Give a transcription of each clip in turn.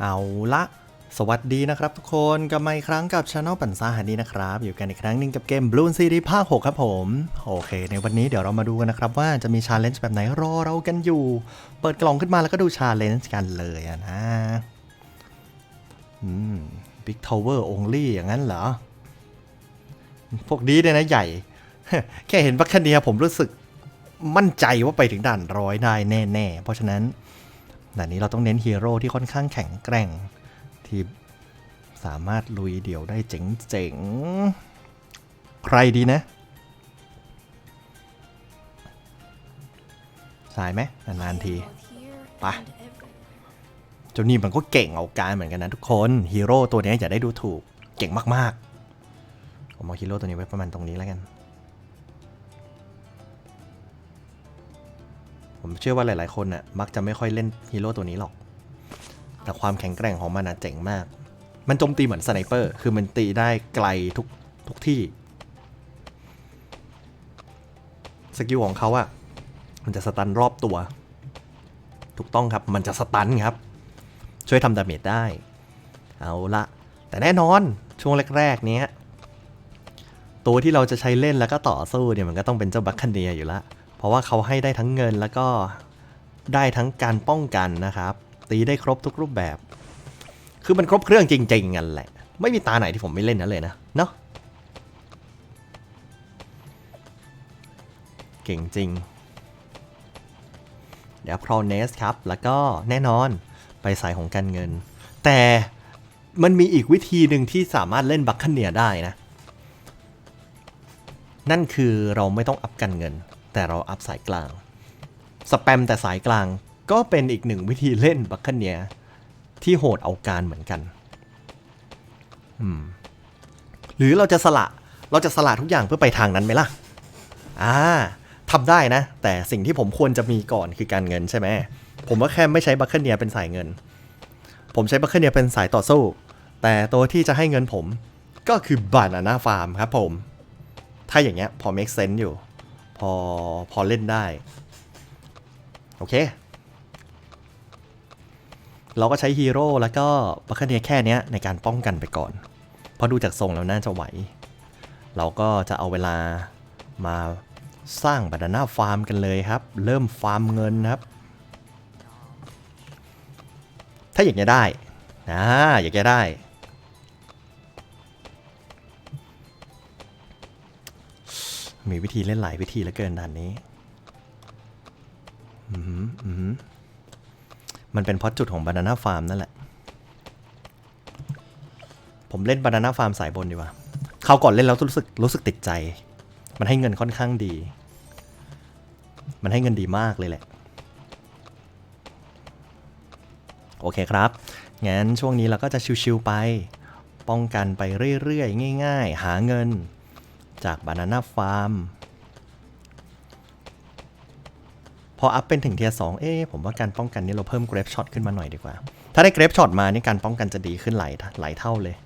เอาละสวัสดีนะครับทุกคนกับมาอีกครั้งกับช anel ปันซ่าฮันนี่นะครับ อยู่กันอีกครั้งหนึ่งกับเกม Bloon City ภาค 6 ครับผม โอเค ในวันนี้เดี๋ยวเรามาดูกันนะครับ ว่าจะมีชาเลนจ์แบบไหนรอเรากันอยู่ เปิดกล่องขึ้นมาแล้วก็ดูชาเลนจ์กันเลยนะอืม Big Tower Only อย่างนั้นเหรอ พวกนี้เนี่ยนะใหญ่ แค่เห็นบัคคเนียผมรู้สึกมั่นใจว่าไปถึงด่านร้อยได้แน่ ๆ เพราะฉะนั้น ด่นี้เราต้องเน้นฮีโร่ที่ค่อนข้างแข็งแกร่ง ที่สามารถลุยเดี่ยวได้เจ๋งๆ ใครดีนะ สายไหมนานๆทีไปเจ้านี่มันก็เก่งเอาการเหมือนกันนะทุกคนฮีโร่ตัวนี้อย่าได้ดูถูกเก่งมากๆ ผมเอาฮีโร่ตัวนี้ไว้ประมาณตรงนี้แล้วกัน ผมเชื่อว่าหลาย ๆ คนน่ะมักจะไม่ค่อยเล่นฮีโร่ตัวนี้หรอก แต่ความแข็งแกร่งของมันน่ะเจ๋งมาก มันโจมตีเหมือนสไนเปอร์ คือมันตีได้ไกลทุกทุกที่ สกิลของเขาอะมันจะสตันรอบตัว ถูกต้องครับ มันจะสตันครับ ช่วยทำดาเมจได้ เอาละ แต่แน่นอนช่วงแรก ๆ เนี้ยตัวที่เราจะใช้เล่นแล้วก็ต่อสู้เนี่ยมันก็ต้องเป็นเจ้าบัคคเนียอยู่ละ เพราะว่าเขาให้ได้ทั้งเงินแล้วก็ได้ทั้งการป้องกันนะครับ ตีได้ครบทุกรูปแบบ คือมันครบเครื่องจริงๆกันแหละ ไม่มีตาไหนที่ผมไม่เล่นนั้นเลยนะเนาะเก่งจริง เดี๋ยวพรอเนสครับ แล้วก็แน่นอนไปสายของการเงิน แต่มันมีอีกวิธีหนึ่งที่สามารถเล่นบัคคเนียได้นะ นั่นคือเราไม่ต้องอัพกันเงิน แต่เราอัพสายกลาง สแปมแต่สายกลางก็เป็นอีกหนึ่งวิธีเล่นบัคคเนียที่โหดเอาการเหมือนกัน หรือเราจะสละ เราจะสละทุกอย่างเพื่อไปทางนั้นไหมล่ะ อ่าทำได้นะ แต่สิ่งที่ผมควรจะมีก่อนคือการเงินใช่ไหม ผมว่าแค่ไม่ใช้บัคเคเนียเป็นสายเงิน ผมใช้บัคเคเนียเป็นสายต่อสู้ แต่ตัวที่จะให้เงินผมก็คือบานาน่าฟาร์มครับผม ถ้าอย่างเงี้ยพอ make sense อยู่ พอพอเล่นได้ โอเค เราก็ใช้ฮีโร่แล้วก็บัคเนียแค่เนี้ยในการป้องกันไปก่อน เพราะดูจากทรงแล้วน่าจะไหว เราก็จะเอาเวลามาสร้างบานาน่าฟาร์มกันเลยครับ เริ่มฟาร์มเงินครับ ถ้าอยางเงี้ยได้นะอยางเงี้ยได้ มีวิธีเล่นหลายวิธีเหลือเกินด่านนี้ อือหืออือหือมันเป็นเพราะจุดของบานาน่าฟาร์มนั่นแหละ ผมเล่นบานาน่าฟาร์มสายบนดีกว่าคราก่อนเล่นแล้วรู้สึกรู้สึกติดใจ มันให้เงินค่อนข้างดี มันให้เงินดีมากเลยแหละ โอเคครับ งั้นช่วงนี้เราก็จะชิวๆไป ป้องกันไปเรื่อยๆ ง่าย ๆ หาเงิน จากบานาน่าฟาร์มพออัพเป็นถึงเทียร์สองเอ๊ะผมว่าการป้องกันนี่เราเพิ่มเกรฟช็อตขึ้นมาหน่อยดีกว่า ถ้าได้เกรฟช็อตมานี่การป้องกันจะดีขึ้นหลายหลายเท่าเลย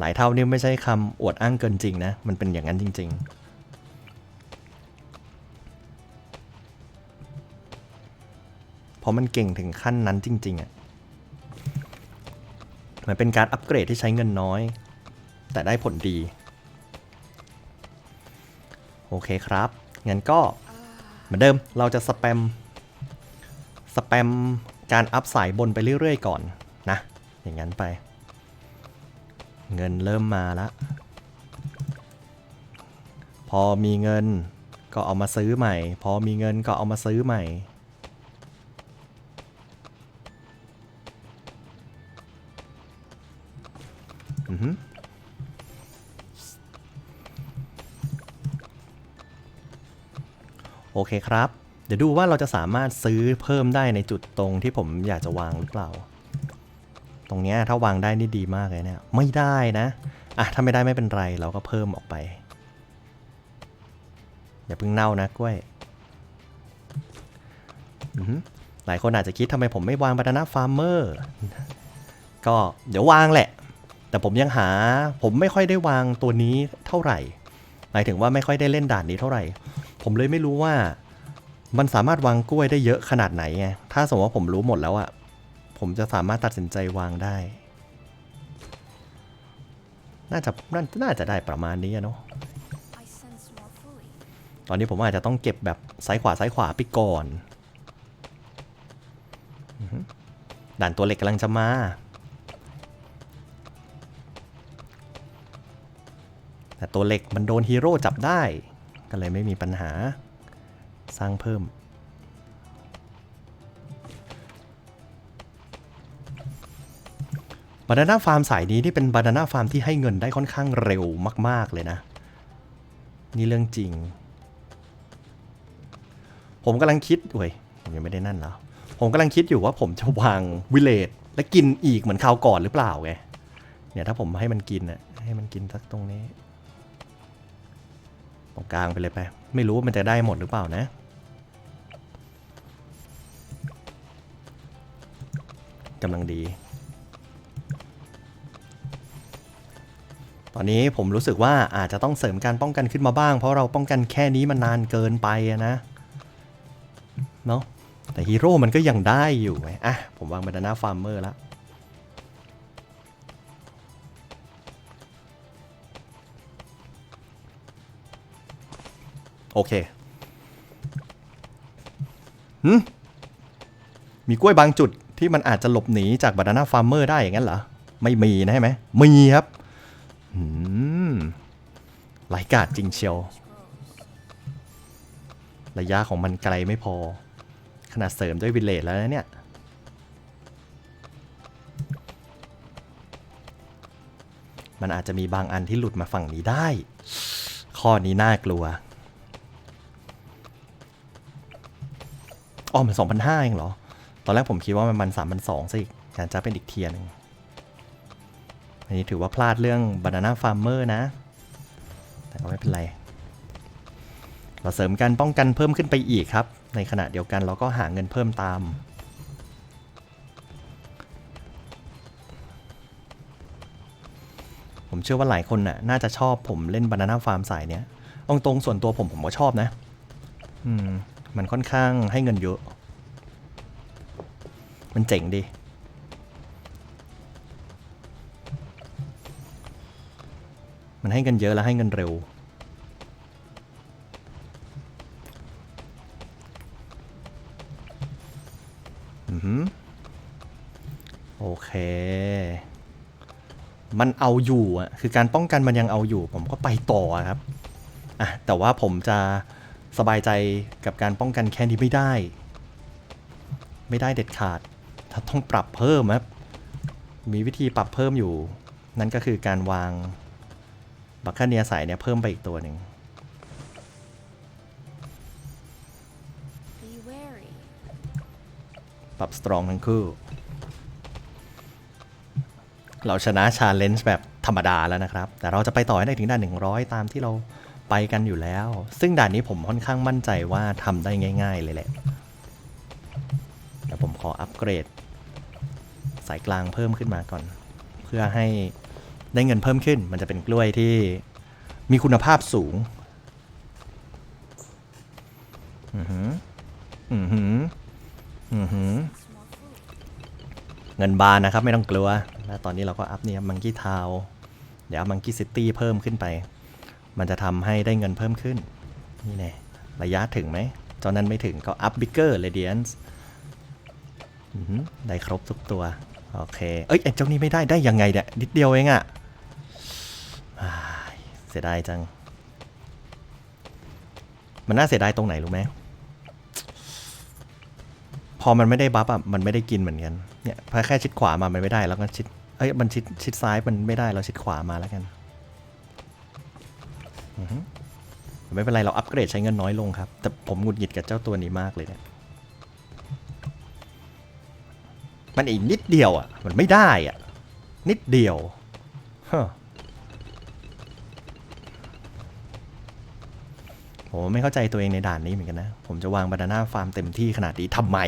หลายเท่านี่ไม่ใช่คำอวดอ้างเกินจริงนะ มันเป็นอย่างนั้นจริง ๆเพราะมันเก่งถึงขั้นนั้นจริง ๆอะ่ะ มันเป็นการอัปเกรดที่ใช้เงินน้อย แต่ได้ผลดี โอเคครับ งั้นก็เหมือนเดิมเราจะสแปม สแปมการอัพสายบนไปเรื่อยๆก่อนนะ อย่างนั้นไป เงินเริ่มมาแล้วพอมีเงินก็เอามาซื้อใหม่ พอมีเงินก็เอามาซื้อใหม่อือหือ โอเคครับ เดี๋ยวดูว่าเราจะสามารถซื้อเพิ่มได้ในจุดตรงที่ผมอยากจะวางหรือเปล่า ตรงนี้ถ้าวางได้นี่ดีมากเลยเนี่ยไม่ได้นะอะถ้าไม่ได้ไม่เป็นไรเราก็เพิ่มออกไป อย่าเพิ่งเน่านะกล้วยหลายคนอาจจะคิดทำไมผมไม่วางบานานาฟาร์มเมอร์ก็เดี๋ยววางแหละ แต่ผมยังหาผมไม่ค่อยได้วางตัวนี้เท่าไหร่ หมายถึงว่าไม่ค่อยได้เล่นด่านนี้เท่าไหร่ ผมเลยไม่รู้ว่า มันสามารถวางกล้วยได้เยอะขนาดไหนไง ถ้าสมมติว่าผมรู้หมดแล้วอะผมจะสามารถตัดสินใจวางได้ น่าจะน่าน่าจะได้ประมาณนี้เนาะ ตอนนี้ผมอาจจะต้องเก็บแบบซ้ายขวาซ้ายขวาไปก่อนด่านตัวเหล็กกำลังจะมา แต่ตัวเหล็กมันโดนฮีโร่จับได้ ก็เลยไม่มีปัญหาสร้างเพิ่ม บานาน่าฟาร์มสายนี้นี่เป็นบานาน่าฟาร์มที่ให้เงินได้ค่อนข้างเร็วมาก ๆ เลยนะ นี่เรื่องจริง ผมกำลังคิดเว้ยผมยังไม่ได้นั่นแล้ว ผมกำลังคิดอยู่ว่าผมจะวางวิเลตและกินอีกเหมือนคราวก่อนหรือเปล่าไงเนี่ยถ้าผมให้มันกินอะให้มันกินสักตรงนี้ ตรงกลางไปเลยไป ไม่รู้ว่ามันจะได้หมดหรือเปล่านะ กำลังดี ตอนนี้ผมรู้สึกว่าอาจจะต้องเสริมการป้องกันขึ้นมาบ้าง เพราะเราป้องกันแค่นี้มันนานเกินไปนะ เนาะแต่ฮีโร่มันก็ยังได้อยู่ไงอะ ผมวางบานาน่าฟาร์มเมอร์แล้ว เคหืมมีกล้วยบางจุดที่มันอาจจะหลบหนีจากบานาน่าฟาร์มเมอร์ได้อย่างนั้นเหรอ ไม่มีนะใช่ไหมมีครับหืมหลายกาดจริงเชียว ระยะของมันไกลไม่พอ ขนาดเสริมด้วยวิลเลจแล้วนะเนี่ยมันอาจจะมีบางอันที่หลุดมาฝั่งนี้ได้ ข้อนี้น่ากลัว อ๋อมัน2,500เองเหรอ ตอนแรกผมคิดว่ามันมัน3,200ซะอีกการจะเป็นอีกเทียร์หนึงอันนี้ถือว่าพลาดเรื่อง Banana Farmer นะ แต่ก็ไม่เป็นไร เราเสริมการป้องกันเพิ่มขึ้นไปอีกครับ ในขณะเดียวกันเราก็หาเงินเพิ่มตามผมเชื่อว่าหลายคนน่ะน่าจะชอบผมเล่นบานาน่าฟาร์มสายเนี้ยตรงตรงๆส่วนตัวผมผมก็ชอบนะ อืม มันค่อนข้างให้เงินเยอะ มันเจ๋งดี มันให้เงินเยอะแล้วให้เงินเร็ว อือหือโอเค มันเอาอยู่อะ คือการป้องกันมันยังเอาอยู่ ผมก็ไปต่อครับ อะ แต่ว่าผมจะ สบายใจกับการป้องกันแค่นี้ไม่ได้ ไม่ได้เด็ดขาด ถ้าต้องปรับเพิ่มครับ มีวิธีปรับเพิ่มอยู่ นั่นก็คือการวางบัคคาเนียสายเนี่ยเพิ่มไปอีกตัวหนึ่ง Be wary. ปรับสตรองทั้งคู่ เราชนะชาเลนจ์แบบธรรมดาแล้วนะครับ แต่เราจะไปต่อให้ได้ถึงด่าน100 ตามที่เรา ไปกันอยู่แล้ว ซึ่งด่านนี้ผมค่อนข้างมั่นใจว่าทำได้ง่าย ๆ เลยแหละเดี๋ยวผมขออัปเกรด สายกลางเพิ่มขึ้นมาก่อน เพื่อให้ได้เงินเพิ่มขึ้น มันจะเป็นกล้วยที่มีคุณภาพสูง อือหือ อือหือ อือหือ เงินบานนะครับไม่ต้องกลัว แล้วตอนนี้เราก็อัพเนี่ยมังกี้ทาว เดี๋ยวมังกี้ซิตี้เพิ่มขึ้นไป มันจะทำให้ได้เงินเพิ่มขึ้น นี่แน่ระยะถึงไหมตอนนั้นไม่ถึงก็อัพบิเกอร์เรเดียนส์ได้ครบทุกตัว โอเค เอ้ยไอ้เจ้านี้ไม่ได้ได้ยังไงเนี่ยนิดเดียวเองอะอ้ายเสียดายจัง มันน่าเสียดายตรงไหนรู้ไหมพอมันไม่ได้บัฟอะ มันไม่ได้กินเหมือนกัน เนี่ยพอแค่ชิดขวามา มันไม่ได้ แล้วก็ชิด เอ้ย มันชิดชิดซ้ายมันไม่ได้ เราชิดขวามาแล้วกัน ไม่เป็นไรเราอัปเกรดใช้เงินน้อยลงครับ แต่ผมหงุดหงิดกับเจ้าตัวนี้มากเลยเนี่ยมันอีกนิดเดียวอะ มันไม่ได้อะ นิดเดียวฮผมไม่เข้าใจตัวเองในด่านนี้เหมือนกันนะ ผมจะวางบานาน่าฟาร์มเต็มที่ขนาดนี้ทำไม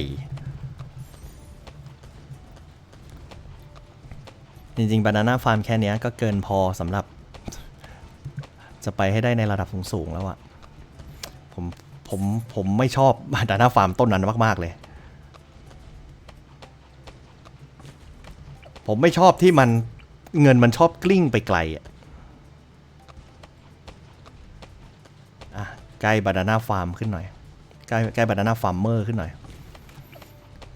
จริงๆบานาน่าฟาร์มแค่นี้ก็เกินพอสำหรับ จะไปให้ได้ในระดับสูงๆแล้วอะผมผมผมไม่ชอบบานาน่าฟาร์มต้นนั้นมาก ๆ เลย ผมไม่ชอบที่มันเงินมันชอบกลิ้งไปไกลอะอะใกล้บานาน่าฟาร์มขึ้นหน่อย ใกล้ใกล้บานาน่าฟาร์มเมอร์ขึ้นหน่อย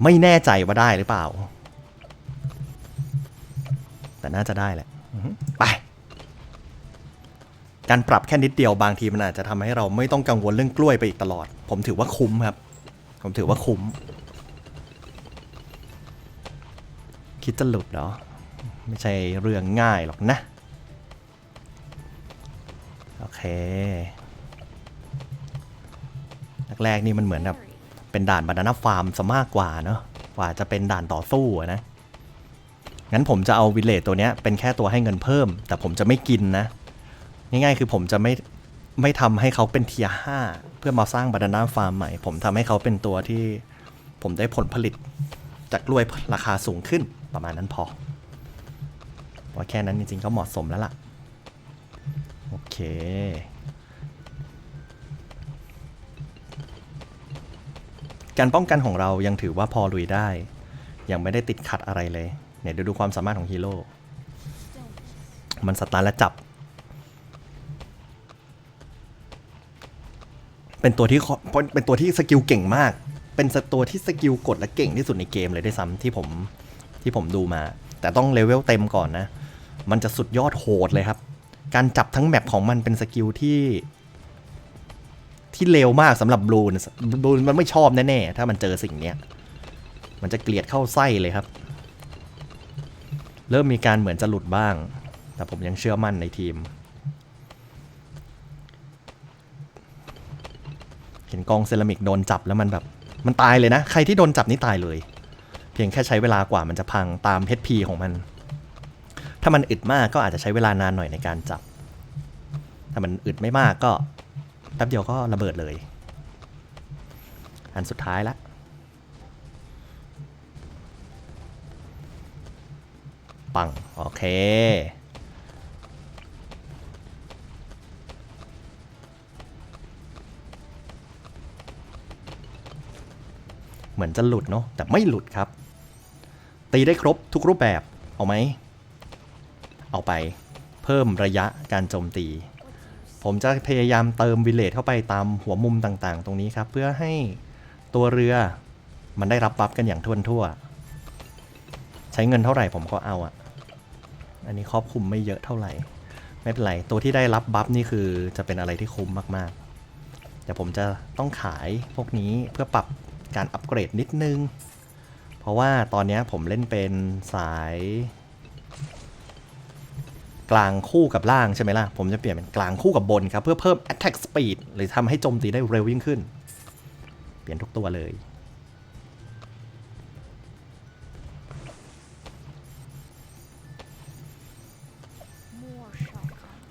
ไม่แน่ใจว่าได้หรือเปล่า แต่น่าจะได้แหละไป การปรับแค่นิดเดียวบางทีมันอาจจะทำให้เราไม่ต้องกังวลเรื่องกล้วยไปอีกตลอด ผมถือว่าคุ้มครับ ผมถือว่าคุ้ม คิดจะหลุดเหรอ ไม่ใช่เรื่องง่ายหรอกนะ โอเคแรกๆนี่มันเหมือนแบบเป็นด่านบานาน่าฟาร์มซะมากกว่าเนอะกว่าจะเป็นด่านต่อสู้นะงั้นผมจะเอาวิลเลจตัวเนี้ยเป็นแค่ตัวให้เงินเพิ่ม แต่ผมจะไม่กินนะ ง่ายๆ คือผมจะไม่ไม่ทำให้เขาเป็นเทียห้าเพื่อมาสร้างบานาน่าฟาร์มใหม่ ผมทำให้เขาเป็นตัวที่ผมได้ผลผลิตจากกล้วยราคาสูงขึ้นประมาณนั้นพอว่าแค่นั้นจริงๆก็เหมาะสมแล้วล่ะ โอเคการป้องกันของเรายังถือว่าพอลุยได้ ยังไม่ได้ติดขัดอะไรเลย เนี่ยเดี๋ยวดูความสามารถของฮีโร่ มันสตาร์และจับ เป็นตัวที่เป็นตัวที่สกิลเก่งมาก เป็นตัวที่สกิลกดและเก่งที่สุดในเกมเลยด้วยซ้ำที่ผมที่ผมดูมา แต่ต้องเลเวลเต็มก่อนนะ มันจะสุดยอดโหดเลยครับ การจับทั้งแมปของมันเป็นสกิลที่ที่เร็วมากสำหรับบลูนบลูนมันไม่ชอบแน่ๆ ถ้ามันเจอสิ่งเนี้ย มันจะเกลียดเข้าไส้เลยครับ เริ่มมีการเหมือนจะหลุดบ้าง แต่ผมยังเชื่อมั่นในทีม เห็นกองเซรามิกโดนจับแล้วมันแบบ มันตายเลยนะ ใครที่โดนจับนี่ตายเลย เพียงแค่ใช้เวลากว่ามันจะพังตาม HP ของมัน ถ้ามันอึดมากก็อาจจะใช้เวลานานหน่อยในการจับ ถ้ามันอึดไม่มากก็แป๊บเดียวก็ระเบิดเลย อันสุดท้ายละปัง โอเค เหมือนจะหลุดเนาะแต่ไม่หลุดครับ ตีได้ครบทุกรูปแบบเอาไหม เอาไปเพิ่มระยะการโจมตี ผมจะพยายามเติมวิเลจเข้าไปตามหัวมุมต่างๆ ตรงนี้ครับ เพื่อให้ตัวเรือมันได้รับบัฟกันอย่างทั่วทั่ว ใช้เงินเท่าไหร่ผมก็เอาอะอันนี้ครอบคลุมไม่เยอะเท่าไหร่ ไม่เป็นไร ตัวที่ได้รับบัฟนี่คือจะเป็นอะไรที่คุ้มมากๆ แต่ผมจะต้องขายพวกนี้เพื่อปรับ การอัปเกรดนิดนึง เพราะว่าตอนนี้ผมเล่นเป็นสาย กลางคู่กับล่างใช่ไหมล่ะ ผมจะเปลี่ยนเป็นกลางคู่กับบนครับ เพื่อเพิ่ม attack speed หรือทำให้โจมตีได้เร็วยิ่งขึ้น เปลี่ยนทุกตัวเลย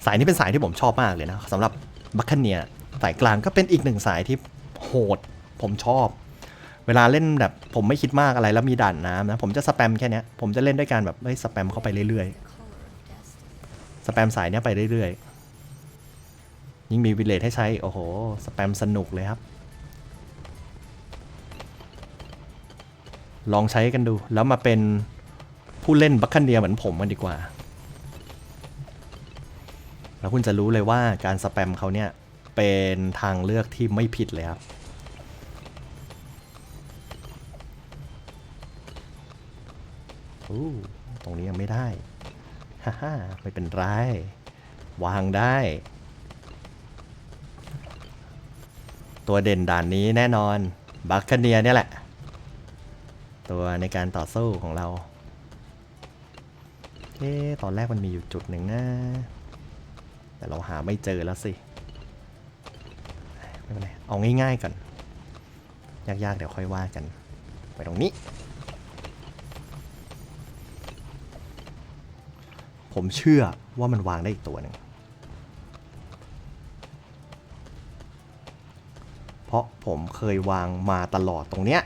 สายนี้เป็นสายที่ผมชอบมากเลยนะสำหรับบัคเนียสายกลางก็เป็นอีกหนึ่งสายที่โหด ผมชอบ เวลาเล่นแบบผมไม่คิดมากอะไรแล้วมีด่านน้ำนะ ผมจะสแปมแค่นี้ผมจะเล่นด้วยการแบบเฮ้ยสแปมเข้าไปเรื่อยๆ สแปมสายเนี้ยไปเรื่อยๆ ยิ่งมีวิเลจให้ใช้ โอ้โห สแปมสนุกเลยครับ ลองใช้กันดูแล้วมาเป็นผู้เล่นบัคคเนียเหมือนผมกันดีกว่า แล้วคุณจะรู้เลยว่าการสแปมเขาเนี่ยเป็นทางเลือกที่ไม่ผิดเลยครับ อู้ตรงนี้ยังไม่ได้ ฮ่าฮ่าไม่เป็นไร วางได้ ตัวเด่นด่านนี้แน่นอน บัคคเนียเนี่ยแหละ ตัวในการต่อสู้ของเราเอ๊ตอนแรกมันมีอยู่จุดหนึ่งนะ แต่เราหาไม่เจอแล้วสิ ไม่เป็นไร เอาง่ายๆก่อน ยากๆ เดี๋ยวค่อยว่ากัน ไปตรงนี้ ผมเชื่อว่ามันวางได้อีกตัวหนึ่ง เพราะผมเคยวางมาตลอดตรงเนี้ย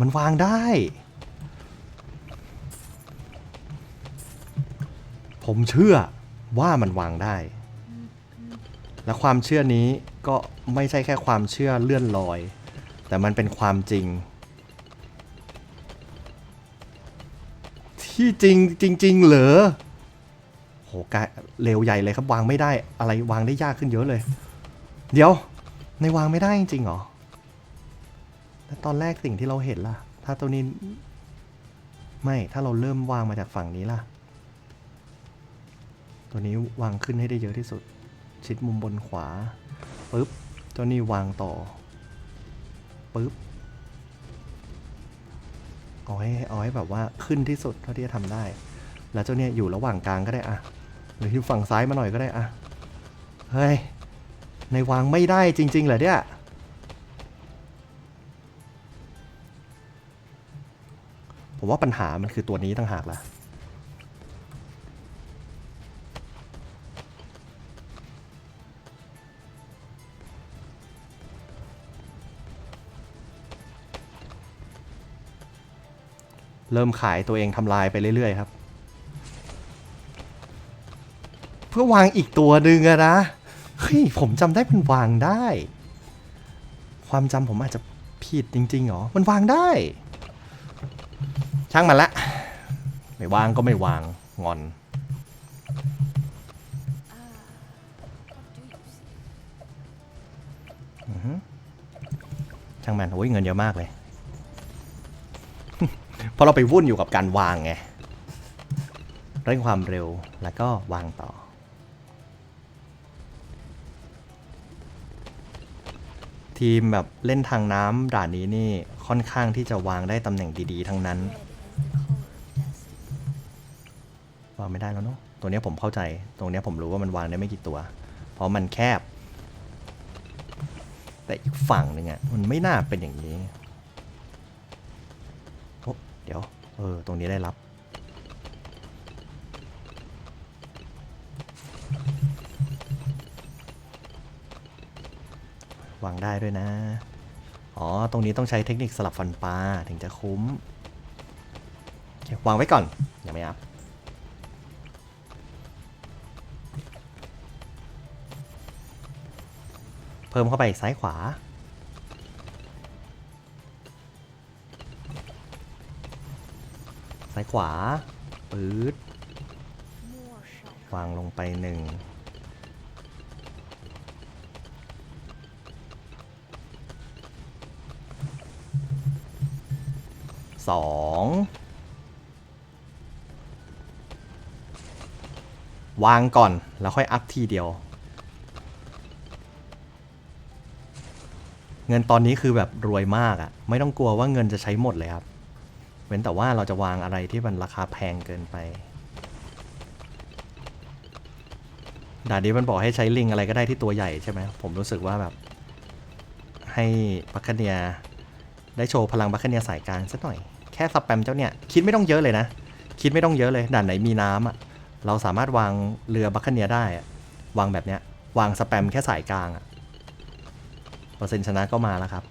มันวางได้ ผมเชื่อว่ามันวางได้ และความเชื่อนี้ก็ไม่ใช่แค่ความเชื่อเลื่อนลอย แต่มันเป็นความจริง ที่จริงจริง ๆ เหรอโหกายเร็วใหญ่เลยครับวางไม่ได้อะไรวางได้ยากขึ้นเยอะเลย เดี๋ยว ในวางไม่ได้จริงๆหรอแล้วตอนแรกสิ่งที่เราเห็นล่ะ ถ้าตัวนี้ ไม่ถ้าเราเริ่มวางมาจากฝั่งนี้ล่ะ ตัวนี้วางขึ้นให้ได้เยอะที่สุด ชิดมุมบนขวาปึ๊บตัวนี้วางต่อปึ๊บ เอาให้เอาให้แบบว่าขึ้นที่สุดเท่าที่จะทำได้ แล้วเจ้าเนี่ยอยู่ระหว่างกลางก็ได้อะหรืออยู่ฝั่งซ้ายมาหน่อยก็ได้อะเฮ้ยในวางไม่ได้จริง ๆเหรอเนี่ยผมว่าปัญหามันคือตัวนี้ต่างหากล่ะ เริ่มขายตัวเองทำลายไปเรื่อยๆครับ เพื่อวางอีกตัวหนึ่งอะนะเฮ้ยผมจำได้มันวางได้ ความจำผมอาจจะผิดจริงๆหรอ มันวางได้ ช่างมันละ ไม่วางก็ไม่วางงอนช่างมันโอ้ยเงินเยอะมากเลย เพราะเราไปวุ่นอยู่กับการวางไงเร่งความเร็วแล้วก็วางต่อ ทีมแบบเล่นทางน้ำด่านนี้นี่ค่อนข้างที่จะวางได้ตำแหน่งดีๆ ทั้งนั้น วางไม่ได้แล้วเนาะตัวเนี้ยผมเข้าใจ ตรงเนี้ยผมรู้ว่ามันวางได้ไม่กี่ตัว เพราะมันแคบ แต่อีกฝั่งหนึ่งอะมันไม่น่าเป็นอย่างนี้ เดี๋ยว เออ ตรงนี้ได้รับ วางได้ด้วยนะ อ๋อ ตรงนี้ต้องใช้เทคนิคสลับฟันปลาถึงจะคุ้ม วางไว้ก่อนยังไม่อัพเพิ่มเข้าไปซ้ายขวา ขวาปื๊ดวางลงไปหนึ่งสองวางก่อนแล้วค่อยอัพทีเดียว เงินตอนนี้คือแบบรวยมากอะ่ะ ไม่ต้องกลัวว่าเงินจะใช้หมดเลยครับ เว้นแต่ว่าเราจะวางอะไรที่มันราคาแพงเกินไปด่านนี้มันบอกให้ใช้ลิงอะไรก็ได้ที่ตัวใหญ่ใช่ไหมผมรู้สึกว่าแบบ ให้บัคคเนียได้โชว์พลังบัคคเนียสายกลางสักหน่อย แค่สแปมเจ้าเนี่ย คิดไม่ต้องเยอะเลยนะ คิดไม่ต้องเยอะเลย ด่านไหนมีน้ำอะ่ะเราสามารถวางเรือบัคคเนียได้วางแบบเนี้ยวางสแปมแค่สายกลางอะเปอร์เซ็นต์ชนะก็มาแล้วครับ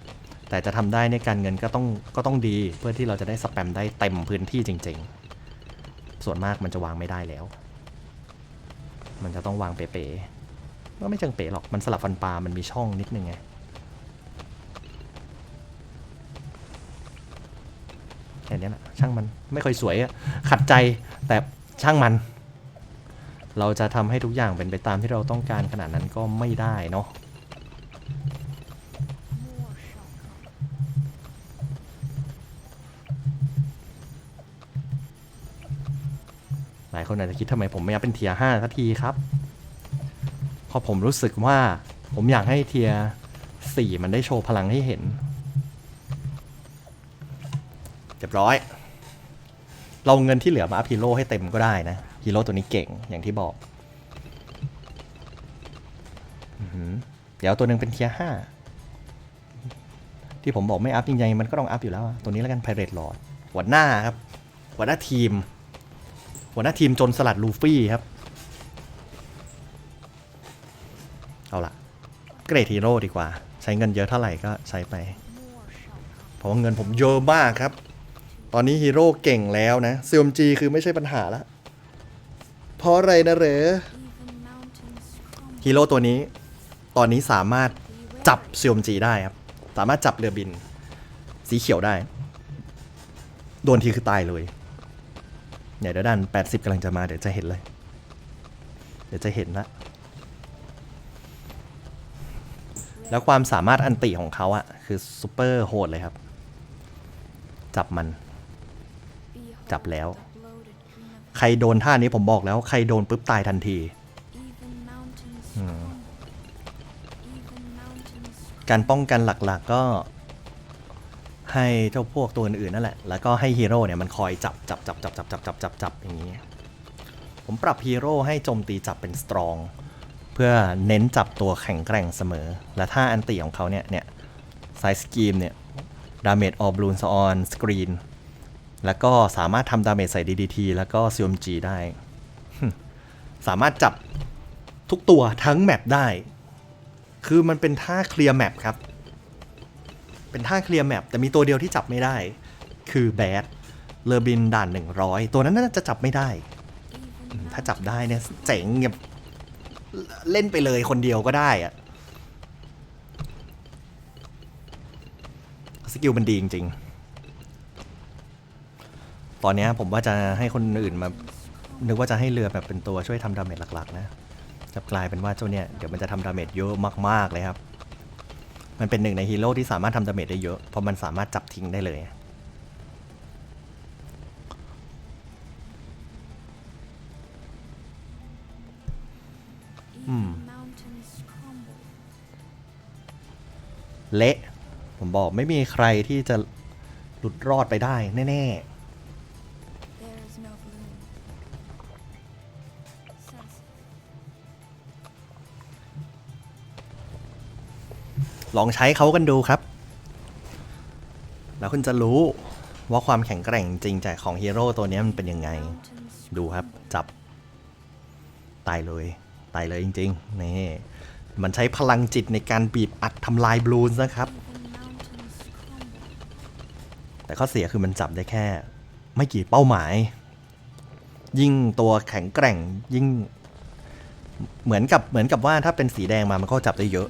แต่จะทำได้ในการเงินก็ต้องก็ต้องดีเพื่อที่เราจะได้สแปมได้เต็มพื้นที่จริง ๆ ส่วนมากมันจะวางไม่ได้แล้ว มันจะต้องวางเป๋ๆก็ไม่เชิงเป๋หรอกมันสลับฟันปลา มันมีช่องนิดนึงไงแค่นี้แหละช่างมันไม่ค่อยสวยอะขัดใจแต่ช่างมัน เราจะทำให้ทุกอย่างเป็นไปตามที่เราต้องการขนาดนั้นก็ไม่ได้เนาะ ลายคนอาจจะคิดทำไมผมไม่อยากเป็นเทียร์ห้าสักทีครับเพราะผมรู้สึกว่าผมอยากให้เทียร์สี่มันได้โชว์พลังให้เห็นเรียบร้อย เราเงินที่เหลือมาอัพฮีโร่ให้เต็มก็ได้นะฮีโร่ตัวนี้เก่งอย่างที่บอกเดี๋ยวตัวหนึ่งเป็นเทียร์ห้าที่ผมบอกไม่อัพยังไงมันก็ต้องอัพอยู่แล้ว ตัวนี้แล้วกันไพเรตหลอดหัวหน้าครับหัวหน้าทีม หัวหน้าทีมจนสลัดลูฟี่ครับ เอาละเกรดฮีโร่ดีกว่า ใช้เงินเยอะเท่าไหร่ก็ใช้ไป เพราะว่าเงินผมเยอะมากครับ ตอนนี้ฮีโร่เก่งแล้วนะ CMG คือไม่ใช่ปัญหาละเพราะอะไรนะเหรอฮีโร่ตัวนี้ตอนนี้สามารถ Beware จับ CMG ได้ครับ สามารถจับเรือบิน สีเขียวได้ โดนทีคือตายเลย เนี่ยเดี๋ยวดัน80กำลังจะมาเดี๋ยวจะเห็นเลย เดี๋ยวจะเห็นละแล้วความสามารถอันติของเขาอะคือซูเปอร์โหดเลยครับ จับมัน จับแล้ว ใครโดนท่านี้ผมบอกแล้ว ใครโดนปุ๊บตายทันที การป้องกันหลักๆก็ ให้เจ้าพวกตัวอื่นๆนั่นแหละ แล้วก็ให้ฮีโร่เนี่ยมันคอยจับจับจับจับจับจับจับจับจับอย่างนี้ ผมปรับฮีโร่ให้โจมตีจับเป็นสตรอง เพื่อเน้นจับตัวแข็งแกร่งเสมอ และถ้าอันติของเขาเนี่ยเนี่ยไซส์กีมเนี่ยดาเมจออบลูนซออนสกรีนแล้วก็สามารถทำดาเมจใส่ DDT แล้วก็ CMG ได้ สามารถจับทุกตัวทั้งแมปได้ คือมันเป็นท่าเคลียร์แมปครับ เป็นท่าเคลียร์แมปแต่มีตัวเดียวที่จับไม่ได้ คือแบดเลอบินด่าน 100 ตัวนั้นน่าจะจับไม่ได้ ถ้าจับได้เนี่ยเจ๋งแบบเล่นไปเลยคนเดียวก็ได้อะสกิลมันดีจริงๆ ตอนนี้ผมว่าจะให้คนอื่นมา นึกว่าจะให้เรือแบบเป็นตัวช่วยทำดาเมจหลักๆ นะจะกลายเป็นว่าเจ้าเนี่ย เดี๋ยวมันจะทำดาเมจเยอะมากๆเลยครับ มันเป็นหนึ่งในฮีโร่ที่สามารถทำดาเมจได้เยอะ เพราะมันสามารถจับทิ้งได้เลย even mountains crumble. เละ ผมบอกไม่มีใครที่จะหลุดรอดไปได้แน่ There ลองใช้เขากันดูครับ แล้วคุณจะรู้ว่าความแข็งแกร่งจริงจากของฮีโร่ตัวนี้มันเป็นยังไง ดูครับจับ ตายเลย ตายเลยจริงๆ นี่ มันใช้พลังจิตในการบีบอัดทำลายบลูนส์นะครับ แต่ข้อเสียคือมันจับได้แค่ ไม่กี่เป้าหมาย ยิ่งตัวแข็งแกร่งยิ่ง เหมือนกับเหมือนกับว่าถ้าเป็นสีแดงมามันก็จับได้เยอะ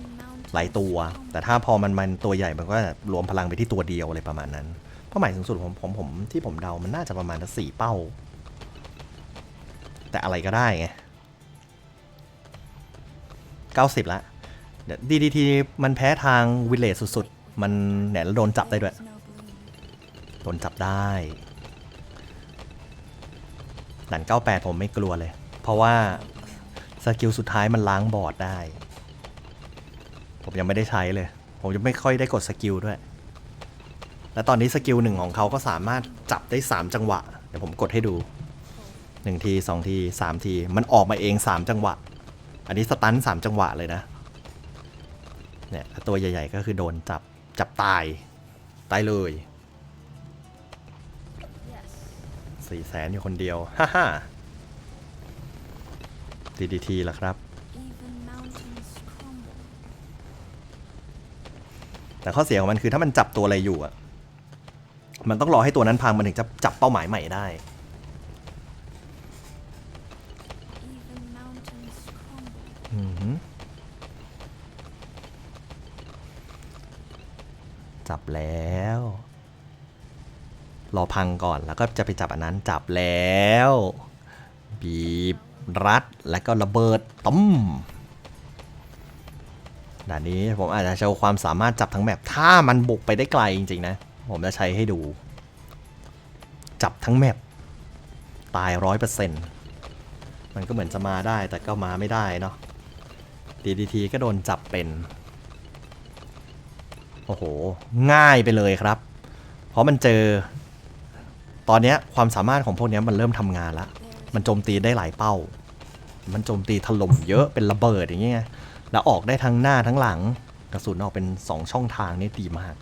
หลายตัว แต่ถ้าพอมันมันตัวใหญ่มันก็รวมพลังไปที่ตัวเดียวอะไรประมาณนั้น เป้าหมายสูงสุดของผมผมที่ผมเดา มันน่าจะประมาณสี่เป้า แต่อะไรก็ได้ไงเก้าสิบละดีดีทีมันแพ้ทางวิเลจสุดๆ มันเนี่ยแล้วโดนจับได้ด้วย โดนจับได้ด่าน98 ผมไม่กลัวเลย เพราะว่าสกิลสุดท้ายมันล้างบอร์ดได้ ผมยังไม่ได้ใช้เลย ผมยังไม่ค่อยได้กดสกิลด้วย และตอนนี้สกิลหนึ่งของเขาก็สามารถจับได้ 3 จังหวะ เดี๋ยวผมกดให้ดู 1 ที 2 ที 3 ที มันออกมาเอง 3 จังหวะ อันนี้สตัน3จังหวะเลยนะ เนี่ยตัวใหญ่ ๆ ก็คือโดนจับจับตาย ตายเลย Yes. สี่แสนอยู่คนเดียว ฮ่าฮ่า DDT ล่ะครับ แต่ข้อเสียของมันคือถ้ามันจับตัวอะไรอยู่อะมันต้องรอให้ตัวนั้นพังมันถึงจะจับเป้าหมายใหม่ได้ จับแล้ว รอพังก่อนแล้วก็จะไปจับอันนั้นจับแล้ว บีบรัดแล้วก็ระเบิดต้ม ด่านนี้ผมอาจจะโชว์ความสามารถจับทั้งแมปถ้ามันบุกไปได้ไกลจริงๆนะ ผมจะใช้ให้ดู จับทั้งแมปตายร้อยเปอร์เซ็นต์มันก็เหมือนจะมาได้แต่ก็มาไม่ได้เนาะ DDT ก็โดนจับเป็น โอ้โห ง่ายไปเลยครับ เพราะมันเจอ ตอนนี้ความสามารถของพวกนี้มันเริ่มทำงานแล้ว มันโจมตีได้หลายเป้า มันโจมตีถล่มเยอะเป็นระเบิดอย่างเงี้ย แล้วออกได้ทั้งหน้าทั้งหลัง กระสุนออกเป็น 2 ช่องทางนี่ดีมาก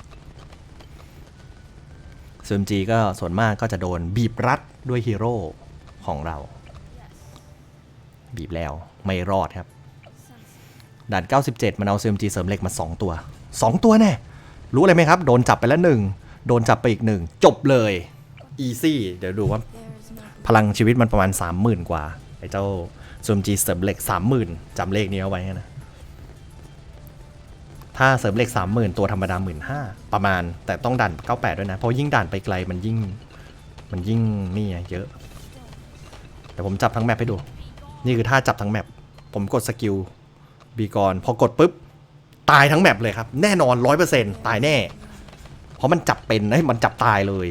ซูมจีก็ส่วนมากก็จะโดนบีบรัดด้วยฮีโร่ของเรา บีบแล้วไม่รอดครับด่าน 97 มันเอา CMG เสริมเหล็กมา 2 ตัว 2 ตัวแน่ รู้อะไรไหมครับ โดนจับไปแล้วหนึ่งโดนจับไปอีกหนึ่งจบเลย easy เดี๋ยวดูว่าพลังชีวิตมันประมาณ 30,000 กว่า ไอ้เจ้า CMG เสริมเหล็ก 30,000จำเลขนี้เอาไว้นะ ถ้าเสริมเหล็ก 30,000 ตัวธรรมดา 15,000ประมาณ แต่ต้องดัน 98 ด้วยนะ เพราะยิ่งดันไปไกลมันยิ่ง มันยิ่งนี่เยอะเดี๋ยวผมจับทั้งแมปให้ดู นี่คือท่าจับทั้งแมป ผมกดสกิลบีกอนพอกดปุ๊บ ตายทั้งแมปเลยครับ แน่นอนร้อยเปอร์เซนตายแน่ เพราะมันจับเป็นให้ยมันจับตายเลย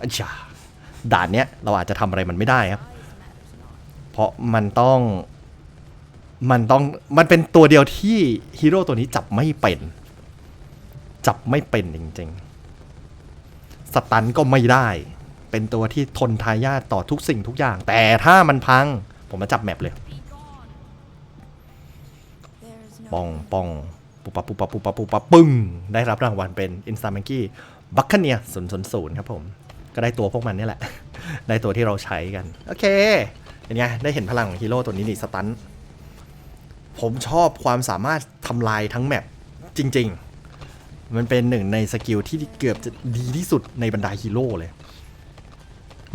อัชชาด่านเนี้ยเราอาจจะทำอะไรมันไม่ได้ครับ เพราะมันต้อง มันต้องมันเป็นตัวเดียวที่ฮีโร่ตัวนี้จับไม่เป็น จับไม่เป็นจริงๆ สตันก็ไม่ได้ เป็นตัวที่ทนทายาทต่อทุกสิ่งทุกอย่าง แต่ถ้ามันพัง ผมมาจับแมปเลยปองปองปุปับปุปับปุปับปุปับปึ้ง ได้รับรางวัลเป็นอินสตา m ม n กี้บัคคเนียศูนย์ศูนย์ศูนย์ครับผม ก็ได้ตัวพวกมันนี่แหละ ได้ตัวที่เราใช้กัน โอเคเห็นไงได้เห็นพลังของฮีโร่ตัวนี้นี่สตัน ผมชอบความสามารถทำลายทั้งแมปจริง ๆ มันเป็นหนึ่งในสกิลที่เกือบจะดีที่สุดในบรรดาฮีโร่เลย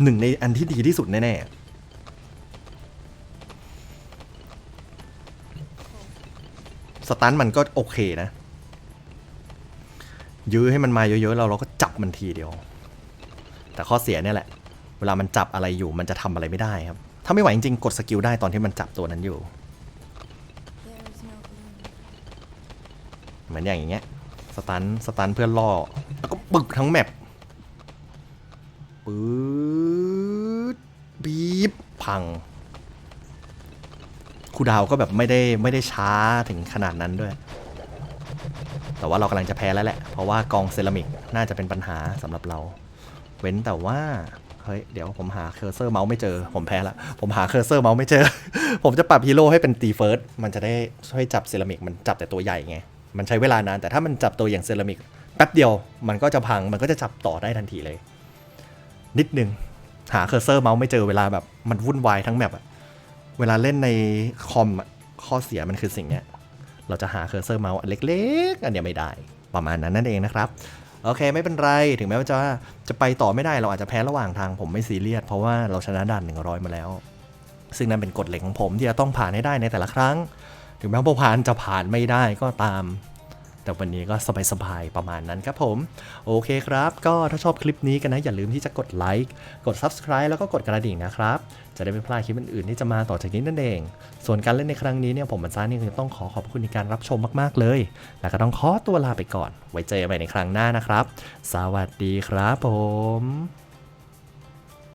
หนึ่งในอันที่ดีที่สุดแน่ๆสตันมันก็โอเคนะ ยื้อให้มันมาเยอะๆ เราเราก็จับมันทีเดียว แต่ข้อเสียเนี่ยแหละ เวลามันจับอะไรอยู่มันจะทำอะไรไม่ได้ครับ ถ้าไม่ไหวจริงๆ กดสกิลได้ตอนที่มันจับตัวนั้นอยู่ There's no gloom. เห มือนอย่างอย่างเงี้ยสตันสตันเพื่อล่อแล้วก็ปึกทั้งแมปปื๊ดบีบพังคูดาวก็แบบไม่ได้ไม่ได้ช้าถึงขนาดนั้นด้วย แต่ว่าเรากำลังจะแพ้แล้วแหละ เพราะว่ากองเซรามิกน่าจะเป็นปัญหาสำหรับเรา เว้นแต่ว่า เฮ้ย เดี๋ยวผมหาเคอร์เซอร์เมาส์ไม่เจอ ผมแพ้ละ ผมหาเคอร์เซอร์เมาส์ไม่เจอ ผมจะปรับฮีโร่ให้เป็นตีเฟิร์ส มันจะได้ช่วยจับเซรามิกมันจับแต่ตัวใหญ่ไง มันใช้เวลานาน แต่ถ้ามันจับตัวอย่างเซรามิกแป๊บเดียวมันก็จะพังมันก็จะจับต่อได้ทันทีเลย นิดนึง หาเคอร์เซอร์เมาส์ไม่เจอเวลาแบบมันวุ่นวายทั้งแมปอะเวลาเล่นในคอมอะข้อเสียมันคือสิ่งเนี้ยเราจะหาเคอร์เซอร์เมาส์เล็กๆ อันเนี้ยไม่ได้ ประมาณนั้นนั่นเองนะครับ โอเคไม่เป็นไรถึงแม้ว่าจะจะไปต่อไม่ได้เราอาจจะแพ้ระหว่างทางผมไม่ซีเรียสเพราะว่าเราชนะด่าน 100 มาแล้ว ซึ่งนั่นเป็นกฎเหล็กของผมที่จะต้องผ่านให้ได้ในแต่ละครั้ง ถึงแม้ว่าผ่านจะผ่านไม่ได้ก็ตาม แต่วันนี้ก็สบายๆประมาณนั้นครับผม โอเคครับ ก็ถ้าชอบคลิปนี้กันนะ อย่าลืมที่จะกดไลค์กด Subscribe แล้วก็กดกระดิ่งนะครับ จะได้ไม่พลาดคลิปอื่นๆที่จะมาต่อจากนี้นั่นเอง ส่วนการเล่นในครั้งนี้เนี่ยผมมันซ่านี่คือต้องขอขอบคุณในการรับชมมากๆเลย แล้วก็ต้องขอตัวลาไปก่อน ไว้เจอกันใหม่ในครั้งหน้านะครับ สวัสดีครับผม